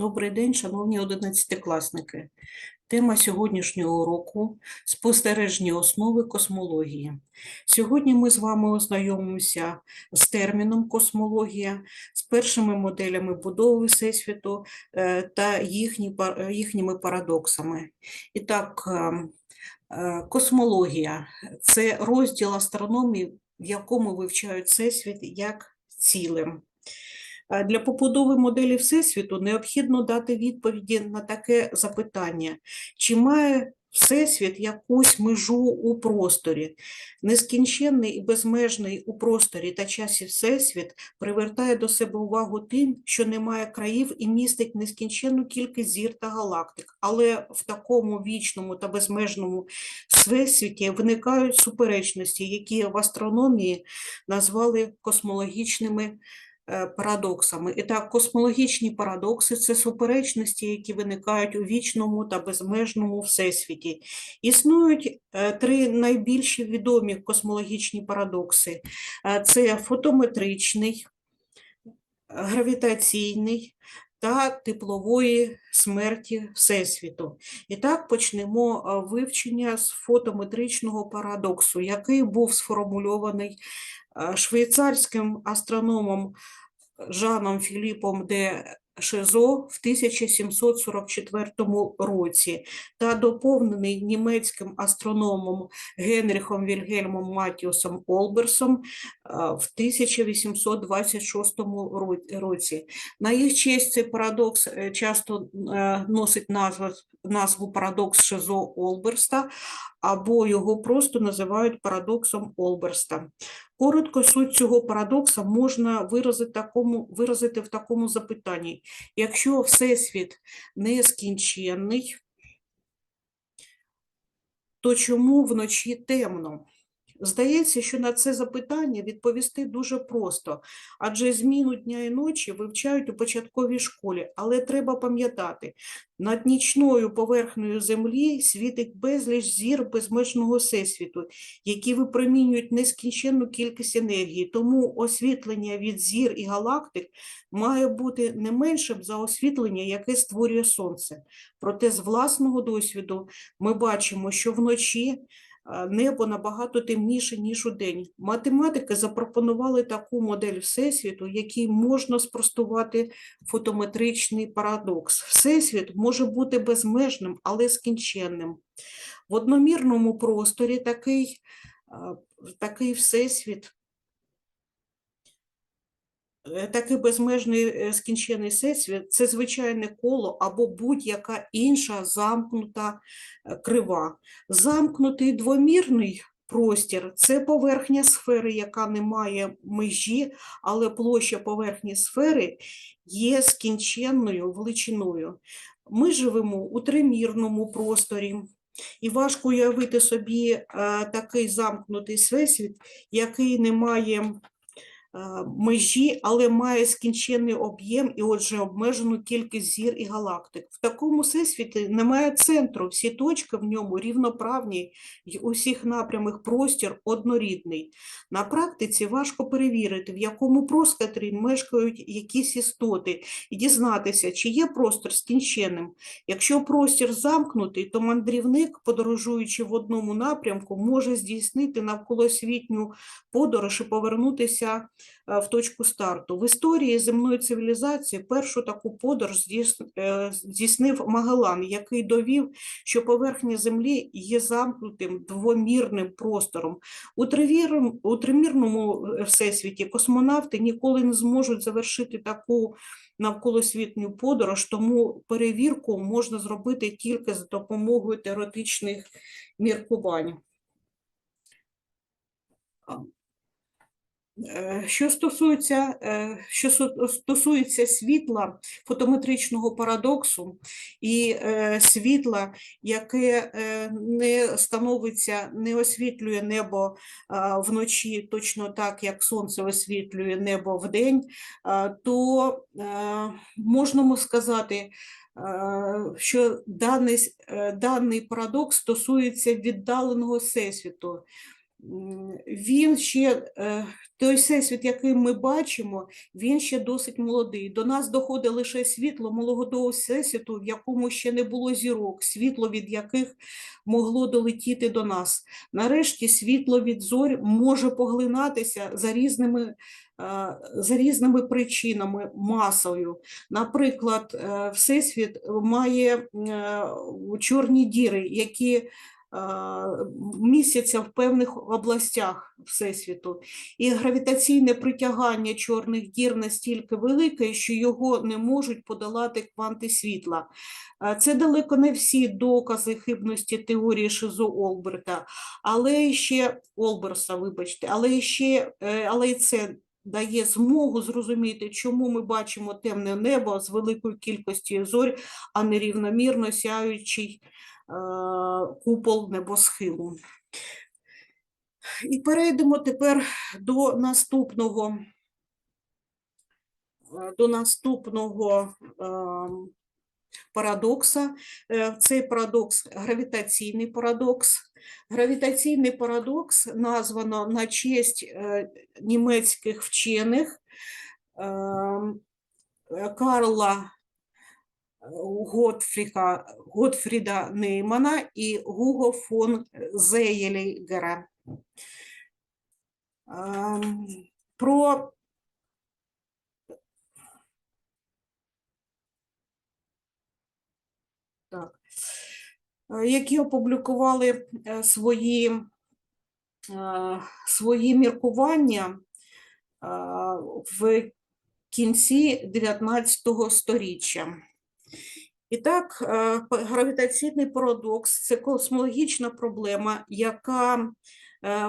Добрий день, шановні одинадцятикласники. Тема сьогоднішнього уроку – спостережні основи космології. Сьогодні ми з вами ознайомимося з терміном космологія, з першими моделями будови Всесвіту е, та їхні, їхніми парадоксами. І так, е, е, космологія – це розділ астрономії, в якому вивчають Всесвіт як цілим. Для побудови моделі Всесвіту необхідно дати відповіді на таке запитання: чи має Всесвіт якусь межу у просторі? Нескінченний і безмежний у просторі та часі Всесвіт привертає до себе увагу тим, що немає країв і містить нескінченну кількість зір та галактик. Але в такому вічному та безмежному всесвіті виникають суперечності, які в астрономії назвали космологічними парадоксами. І так, космологічні парадокси це суперечності, які виникають у вічному та безмежному всесвіті. Існують е, три найбільші відомі космологічні парадокси: Е, це фотометричний, гравітаційний та теплової смерті Всесвіту. І так почнемо е, вивчення з фотометричного парадоксу, який був сформульований е, швейцарським астрономом Жаном Філіпом де Шезо в 1744 році та доповнений німецьким астрономом Генріхом Вільгельмом Матіусом Олберсом е, в 1826 ро- році. На їх честь цей парадокс е, часто е, носить назву, назву парадокс Шезо Олберста, або його просто називають парадоксом Олберста. Коротко суть цього парадокса можна виразити, такому, виразити в такому запитанні. Якщо Всесвіт нескінченний, то чому вночі темно? Здається, що на це запитання відповісти дуже просто, адже зміну дня і ночі вивчають у початковій школі, але треба пам'ятати, над нічною поверхнею Землі світить безліч зір безмежного всесвіту, які випромінюють нескінченну кількість енергії, тому освітлення від зір і галактик має бути не меншим за освітлення, яке створює Сонце. Проте з власного досвіду ми бачимо, що вночі небо набагато темніше, ніж удень. Математики запропонували таку модель Всесвіту, якій можна спростувати фотометричний парадокс. Всесвіт може бути безмежним, але скінченним. В одномірному просторі такий, такий всесвіт Такий безмежний е, скінчений всесвіт – це звичайне коло або будь-яка інша замкнута е, крива. Замкнутий двомірний простір – це поверхня сфери, яка не має межі, але площа поверхні сфери є скінченною величиною. Ми живемо у тримірному просторі. І важко уявити собі е, такий замкнутий всесвіт, який не має е, межі, але має скінчений об'єм і, отже, обмежену кількість зір і галактик. В такому всесвіті немає центру, всі точки в ньому рівноправні, й у всіх напрямах простір однорідний. На практиці важко перевірити, в якому просторі мешкають якісь істоти, і дізнатися, чи є простір скінченним. Якщо простір замкнутий, то мандрівник, подорожуючи в одному напрямку, може здійснити навколосвітню подорож і повернутися е, в точку старту. В історії земної цивілізації першу таку подорож е, здійснив Магеллан, який довів, що поверхня Землі є замкнутим двомірним простором. У у тримірному е, всесвіті космонавти ніколи не зможуть завершити таку навколосвітню подорож, тому перевірку можна зробити тільки за допомогою теоретичних міркувань. Е, Що стосується, е, що стосується світла фотометричного парадоксу і е, світла, яке не становиться, не освітлює небо вночі точно так, як сонце освітлює небо вдень, то можна сказати, що даний, даний парадокс стосується віддаленого всесвіту. Він ще, е, той всесвіт, який ми бачимо, він ще досить молодий. До нас доходить лише світло молодого всесвіту, в якому ще не було зірок, світло від яких могло долетіти до нас. Нарешті світло від зорь може поглинатися за різними, е, за різними причинами, масою. Наприклад, е, Всесвіт має чорні діри, які містяться в певних областях Всесвіту. І гравітаційне притягання чорних дір настільки велике, що його не можуть подолати кванти світла. Це далеко не всі докази хибності теорії Шизо Олберта, але ще Олберса, вибачте, але ще е, але й це дає змогу зрозуміти, чому ми бачимо темне небо з великою кількістю зорь, а не рівномірно сяючий купол небосхилу. І перейдемо тепер до наступного, е, до наступного ем, парадокса. Е, Цей парадокс гравітаційний парадокс. Гравітаційний парадокс названо на честь е, німецьких вчених е, Карла Готфріка, Готфріда Неймана і Гуго фон Зеєлігера. Ем, Про так, які опублікували е, свої, е, свої міркування е, в кінці 19 століття. І так, е, гравітаційний парадокс це космологічна проблема, яка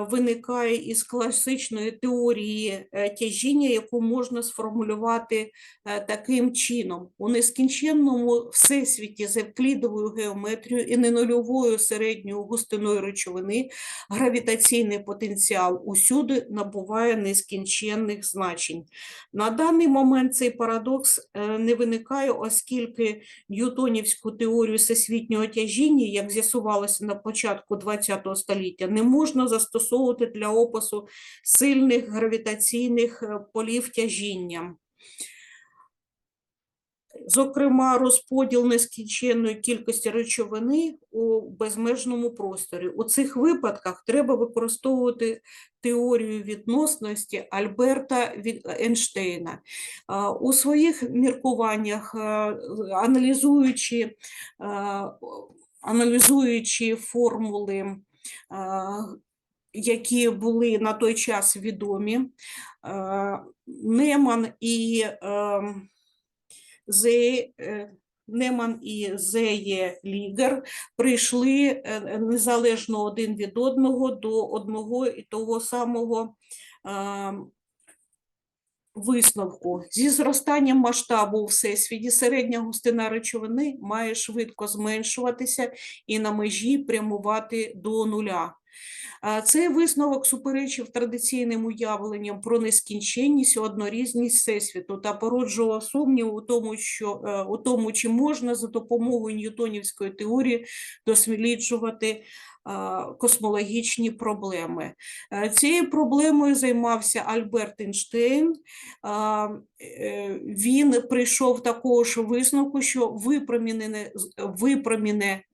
виникає із класичної теорії е, тяжіння, яку можна сформулювати е, таким чином. У нескінченному всесвіті з евклідовою геометрією і ненульовою середньою густиною речовини гравітаційний потенціал усюди набуває нескінченних значень. На даний момент цей парадокс е, не виникає, оскільки ньютонівську теорію всесвітнього тяжіння, як з'ясувалося на початку ХХ століття, не можна застосовувати для опису сильних гравітаційних е, полів тяжіння. Зокрема, розподіл нескінченної кількості речовини у безмежному просторі. У цих випадках треба використовувати теорію відносності Альберта Ейнштейна. У своїх міркуваннях, е, аналізуючи, е, аналізуючи формули, е, які були на той час відомі, е, Неман і ем, е, Неман і Зеє Лігер прийшли е, незалежно один від одного до одного і того самого е, висновку. Зі зростанням масштабу у всесвіті середня густина речовини має швидко зменшуватися і на межі прямувати до нуля. Цей висновок суперечив традиційним уявленням про нескінченність і однорідність всесвіту та породжував сумнів у тому, що е, у тому, чи можна за допомогою ньютонівської теорії досліджувати космологічні проблеми. Е, Цією проблемою займався Альберт Ейнштейн. Е, Він прийшов такого ж висновку, що випромінене, з-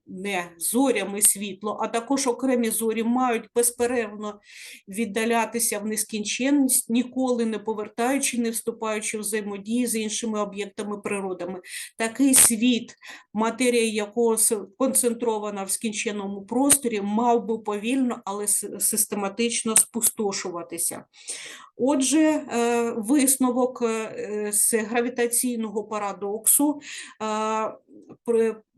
випромінене зорями світло, а також окремі зорі мають безперервно віддалятися в нескінченність, ніколи не повертаючи, не вступаючи в взаємодії з іншими об'єктами природами. Такий світ, матерія якого концентрована в скінченому просторі, мав би повільно, але систематично спустошуватися. Отже, е, висновок е, з гравітаційного парадоксу е,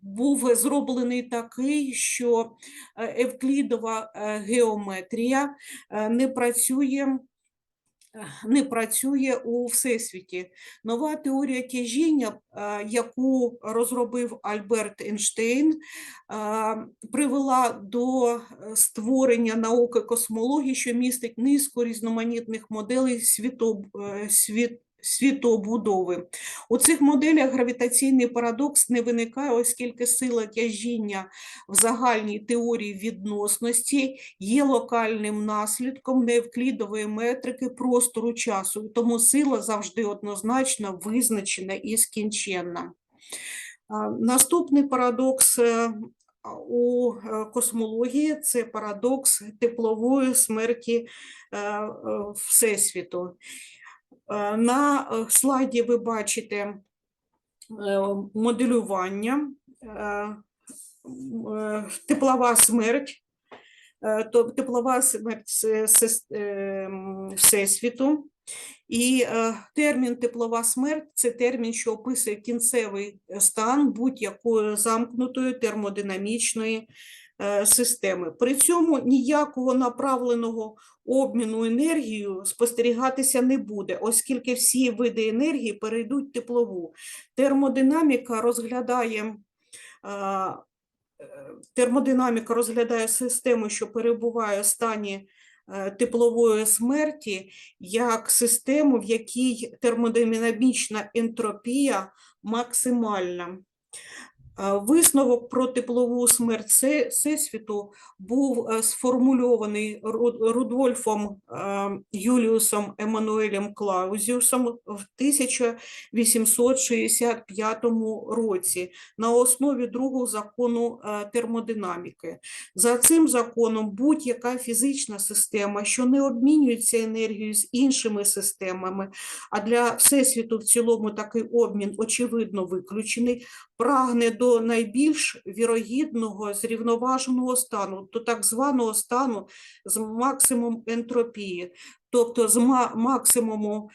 був зроблений такий, що е, евклідова е, геометрія е, не працює. Не працює у всесвіті. Нова теорія тяжіння, яку розробив Альберт Ейнштейн, привела до створення науки космології, що містить низку різноманітних моделей світоб, е, світ, світобудови. У цих моделях гравітаційний парадокс не виникає, оскільки сила тяжіння в загальній теорії відносності є локальним наслідком неевклідової метрики простору часу, тому сила завжди однозначно визначена і скінченна. Наступний парадокс е, у е, космології це парадокс теплової смерті е, Всесвіту. Е, На е, слайді ви бачите е, моделювання, теплова смерть, теплова смерть Всесвіту. І термін теплова смерть це термін, що описує кінцевий стан будь-якої замкнутої термодинамічної системи. При цьому ніякого направленого обміну енергією спостерігатися не буде, оскільки всі види енергії перейдуть теплову. Термодинаміка розглядає. е, е, Термодинаміка розглядає систему, що перебуває в стані е, теплової смерті, як систему, в якій термодинамічна ентропія максимальна. Висновок про теплову смерть Всесвіту був е, сформульований Рудольфом е, Юліусом Еммануелем Клаузіусом в 1865 році на основі другого закону е, термодинаміки. За цим законом будь-яка фізична система, що не обмінюється енергією з іншими системами, а для Всесвіту в цілому такий обмін очевидно виключений, прагне до найбільш вірогідного зрівноваженого стану, до так званого стану з максимум ентропії, тобто з максимуму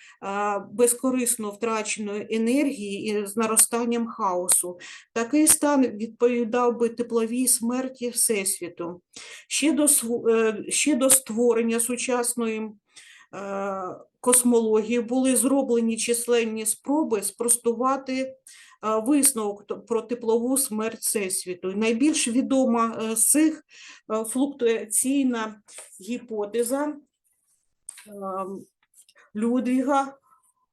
безкорисно втраченої енергії і з наростанням хаосу. Такий стан відповідав би тепловій смерті Всесвіту. Ще до, е, ще до створення сучасної е, космології були зроблені численні спроби спростувати висновок про теплову смерть Всесвіту. Найбільш відома е, з цих е, флуктуаційна гіпотеза е, Людвіга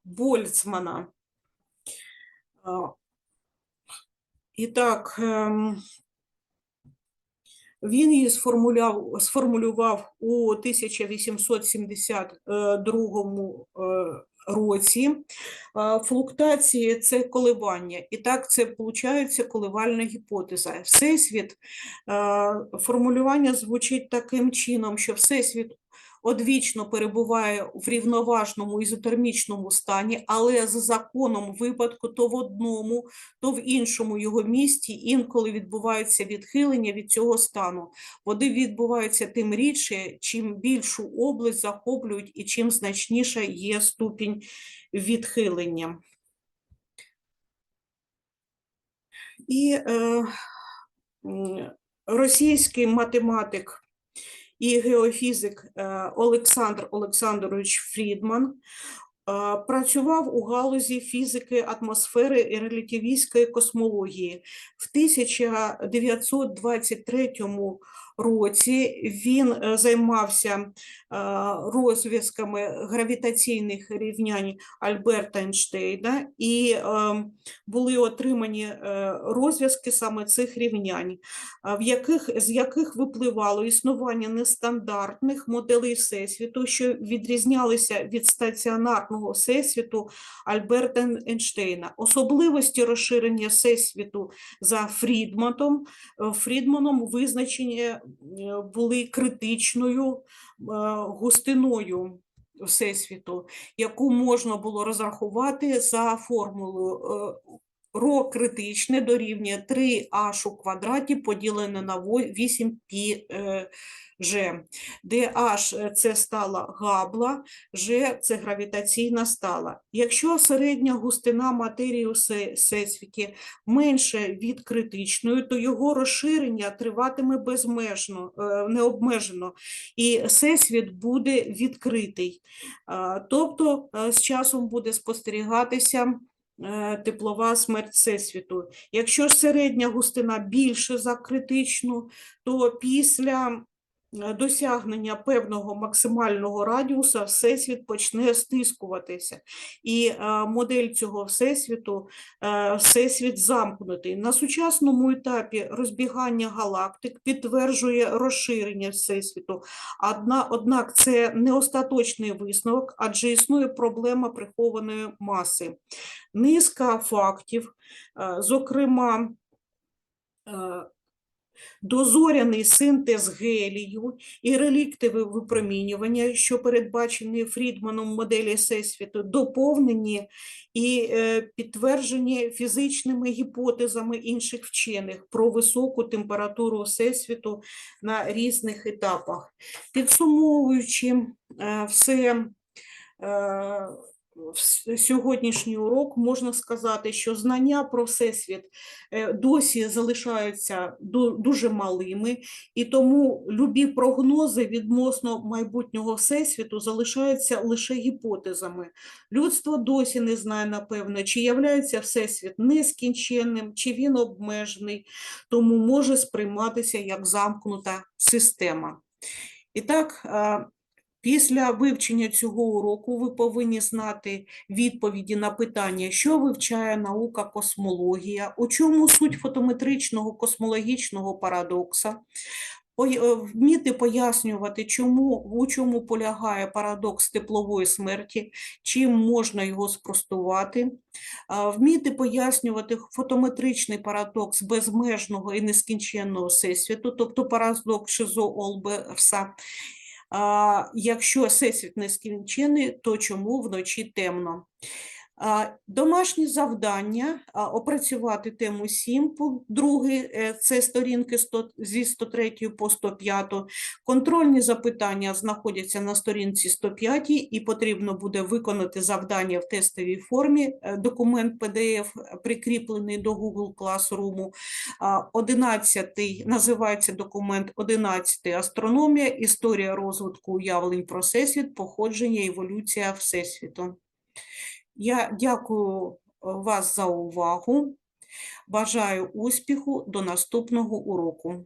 Больцмана. Е, І так, ем, він її сформулював у 1872 е, році. Флуктуації це коливання, і так це виходить коливальна гіпотеза. Всесвіт, формулювання звучить таким чином, що Всесвіт одвічно перебуває в рівноважному ізотермічному стані, але за законом випадку то в одному, то в іншому його місті інколи відбуваються відхилення від цього стану. Вони відбуваються тим рідше, чим більшу область захоплюють і чим значніша є ступінь відхилення. І е, російський математик і геофізик е, Олександр Олександрович Фрідман е, працював у галузі фізики атмосфери і релятивістської космології. В 1923 році він е, займався е, розв'язками гравітаційних рівнянь Альберта Ейнштейна, і е, були отримані розв'язки саме цих рівнянь, в яких, з яких випливало існування нестандартних моделей Всесвіту, що відрізнялися від стаціонарного Всесвіту Альберта Ейн- Ейнштейна. Особливості розширення Всесвіту за Фрідманом, Фрідманом визначені були критичною е, густиною Всесвіту, яку можна було розрахувати за формулою е, Ро критичне дорівнює 3h у квадраті поділене на 8π G, де h – це стала габла, G – це гравітаційна стала. Якщо середня густина матерії у всесвіті менше від критичної, то його розширення триватиме безмежно, е, необмежено, і всесвіт буде відкритий. Тобто е, з часом буде спостерігатися е, теплова смерть Всесвіту. Якщо середня густина більше за критичну, то після е, досягнення певного максимального радіуса Всесвіт почне стискуватися. І е, модель цього Всесвіту е, Всесвіт замкнутий. На сучасному етапі розбігання галактик підтверджує розширення Всесвіту. Однак це не остаточний висновок, адже існує проблема прихованої маси. Низка фактів, е, зокрема, е, дозоряний синтез гелію і реліктове випромінювання, що передбачені Фрідманом моделі Всесвіту, доповнені і е, підтверджені фізичними гіпотезами інших вчених про високу температуру Всесвіту на різних етапах. Підсумовуючи е, все. Сьогоднішній урок можна сказати, що знання про Всесвіт е, досі залишаються дуже малими, і тому любі прогнози відносно майбутнього Всесвіту залишаються лише гіпотезами. Людство досі не знає, напевно, чи являється Всесвіт нескінченним, чи він обмежений, тому може сприйматися як замкнута система. І так, Після вивчення цього уроку ви повинні знати відповіді на питання, що вивчає наука космологія, у чому суть фотометричного космологічного парадокса, е, вміти пояснювати, чому, у чому полягає парадокс теплової смерті, чим можна його спростувати, вміти пояснювати фотометричний парадокс безмежного і нескінченного всесвіту, тобто парадокс Шизо-Олберса, а, Якщо всесвіт нескінчений, то чому вночі темно? Домашні завдання опрацювати тему 7, пункт 2, е, це сторінки 100, зі 103 по 105. Контрольні запитання знаходяться на сторінці 105 і потрібно буде виконати завдання в тестовій формі. Е, Документ PDF прикріплений до Google Classroom. А, 11 називається документ 11 астрономія, історія розвитку уявлень про всесвіт, походження, еволюція всесвіту. Я дякую е, вас за увагу. Бажаю успіху до наступного уроку.